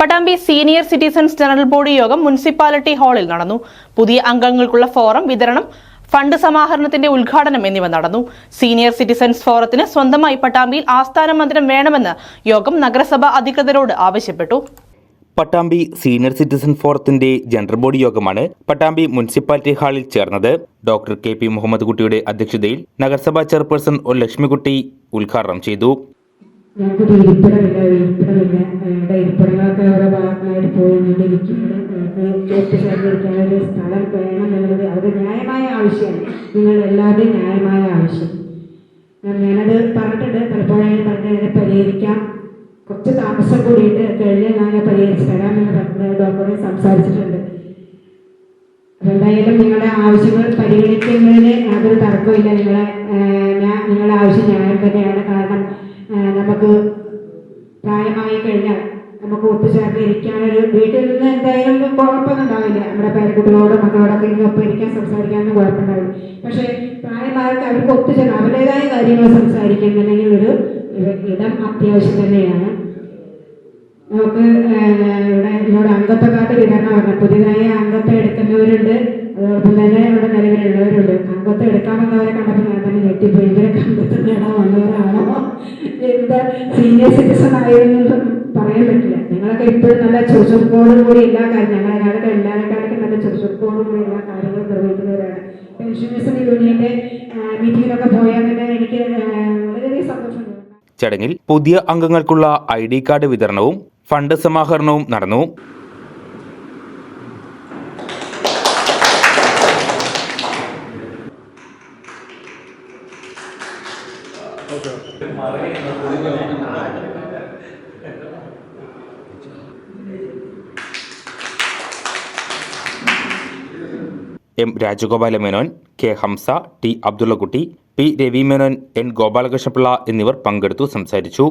Pattambi senior citizens general body യോഗം municipality ഹാളിൽ നടന്നു. പുതിയ അംഗങ്ങൾക്കുള്ള ഫോറം വിതരണം ഫണ്ട് സമാഹരണത്തിന്റെ ഉദ്ഘാടനം എന്നിവ നടന്നു. സീനിയർ സിറ്റിസൺസ് ഫോറത്തിന് സ്വന്തമായി പട്ടാമ്പിയിൽ ആസ്ഥാന മന്ദിരം വേണമെന്ന് യോഗം നഗരസഭ അധികൃതരോട് ആവശ്യപ്പെട്ടു. പട്ടാമ്പി സീനിയർ സിറ്റിസൺ ഫോറത്തിന്റെ ജനറൽ ബോഡി യോഗമാണ് പട്ടാമ്പി മുനിസിപ്പാലിറ്റി ഹാളിൽ ചേർന്നത്. ഡോക്ടർ കെ പി മുഹമ്മദ് കുട്ടിയുടെ അധ്യക്ഷതയിൽ നഗരസഭാ ചെയർപേഴ്സൺ ഒ ലക്ഷ്മിക്കുട്ടി ഉദ്ഘാടനം ചെയ്തു. ഒരു സ്ഥലം വേണം എന്നുള്ളത് അത് ന്യായമായ ആവശ്യമാണ് നിങ്ങൾ എല്ലാവരുടെയും ന്യായമായ ആവശ്യം. ഞാനത് പറഞ്ഞിട്ടുണ്ട്. പലപ്പോഴും ഞാൻ പറഞ്ഞത് അതിനെ പരിഹരിക്കാം. കുറച്ച് താമസം കൂടിയിട്ട് കഴിഞ്ഞാൽ ഞാൻ പരിഹരിച്ച് തരാമെന്ന് പറഞ്ഞ് ഡോക്ടറെ സംസാരിച്ചിട്ടുണ്ട്. എന്തായാലും നിങ്ങളുടെ ആവശ്യങ്ങൾ പരിഗണിക്കുന്നതിന് യാതൊരു തർക്കമില്ല നിങ്ങളെ ഞാൻ നിങ്ങളുടെ ആവശ്യം ഞാൻ തന്നെയാണ്. കാരണം നമുക്ക് പ്രായമായി കഴിഞ്ഞാൽ നമുക്ക് ഒത്തുചേർന്ന് ഇരിക്കാനൊരു വീട്ടിൽ നിന്ന് എന്തായാലും കുഴപ്പമൊന്നും ഉണ്ടാവില്ല നമ്മുടെ പേരക്കുട്ടികളോടും മക്കളോടൊക്കെ ഇനി ഒപ്പം ഇരിക്കാൻ സംസാരിക്കാനൊന്നും കുഴപ്പമുണ്ടാവില്ല. പക്ഷേ പ്രായമാർക്ക് അവർക്ക് ഒത്തുചേർന്ന് അവരുടേതായ കാര്യങ്ങൾ സംസാരിക്കുന്നുണ്ടെങ്കിൽ ഒരു ഇടം അത്യാവശ്യം തന്നെയാണ്. നമുക്ക് ഇവിടെ ഇവിടെ അംഗത്വ കാർഡ് വിതരണം പറഞ്ഞു പുതിയതായി അംഗത്വം എടുക്കുന്നവരുണ്ട്. അതോടൊപ്പം തന്നെ ഇവിടെ നിലവിലുള്ളവരുണ്ട്. അംഗത്വം എടുക്കാമെന്നവരെ കണ്ടപ്പോൾ ഞാൻ തന്നെ ഞെട്ടിപ്പോയി ഇവരൊക്കെ അംഗത്വം നേടാൻ വന്നവരാണോ? എന്താ സീനിയർ സിറ്റിസൺ ആയിരുന്നു? പറയാൻ പറ്റില്ല. ഞങ്ങളൊക്കെ ഇപ്പോഴും നല്ല ചുറുചുറുക്കോടും കൂടി എല്ലാ കാര്യം ഞങ്ങളെക്കാളൊക്കെ എല്ലാവരെക്കാളൊക്കെ നല്ല ചുറുചുറുക്കോടും കൂടി എല്ലാ കാര്യങ്ങളും നിർവഹിക്കുന്നവരാണ്. പെൻഷനേഴ്സിന്റെ യൂണിയന്റെ മീറ്റിങ്ങിലൊക്കെ പോയാൽ തന്നെ എനിക്ക് വളരെയധികം സന്തോഷമുണ്ട്. ചടങ്ങിൽ പുതിയ അംഗങ്ങൾക്കുള്ള ഐ ഡി കാർഡ് വിതരണവും ഫണ്ട് സമാഹരണവും നടന്നു. M Rajagopala Menon K Hamsa T Abdullakutty P Ravi Menon N Gopalakrishnapillai എന്നിവർ പങ്കെടുത്തു സംസാരിച്ചു.